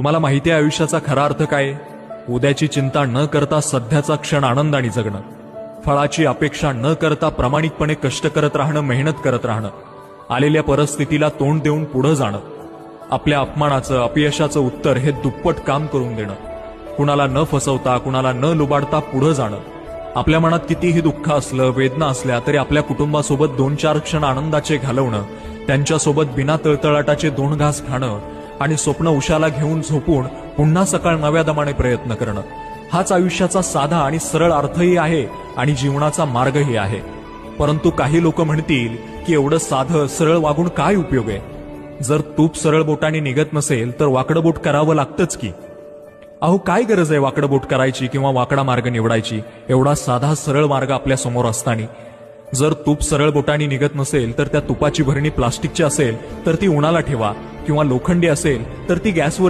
तुम्हाला माहिती आहे आयुष्याचा खरा अर्थ काय? उद्याची चिंता न करता सध्याचा क्षण आनंदाने जगणं. फळाची अपेक्षा न करता प्रामाणिकपणे कष्ट करत राहणं मेहनत करत राहणं. आलेल्या परिस्थितीला तोंड देऊन पुढं जाणं. आपल्या अपमानाचं अपयशाचं उत्तर हे दुप्पट काम करून देणं. कुणाला न फसवता कुणाला न लुबाडता पुढं जाणं. आपल्या मनात कितीही दुःख असलं वेदना असल्या तरी आपल्या कुटुंबासोबत दोन चार क्षण आनंदाचे घालवणं. त्यांच्यासोबत बिना तळतळाटाचे दोन घास खाणं. आणि स्वप्न उशाला घेऊन झोपून पुन्हा सकाळ नव्या दमाने प्रयत्न करणं. हाच आयुष्याचा साधा आणि सरळ अर्थही आहे आणि जीवनाचा मार्गही आहे. परंतु काही लोक म्हणतील की एवढं साधं सरळ वागून काय उपयोग आहे? जर तूप सरळ बोटाने निघत नसेल तर वाकडं बोट करावं लागतंच की. अहो काय गरज आहे वाकडं बोट करायची किंवा वाकडा मार्ग निवडायची? एवढा साधा सरळ मार्ग आपल्यासमोर असताना. जर तूप सरळ बोटाने निघत नसेल तर त्या तुपाची भरणी प्लास्टिकची असेल तर ती उन्हाला ठेवा. किंवा लोखंडी असेल तर ती गॅसवर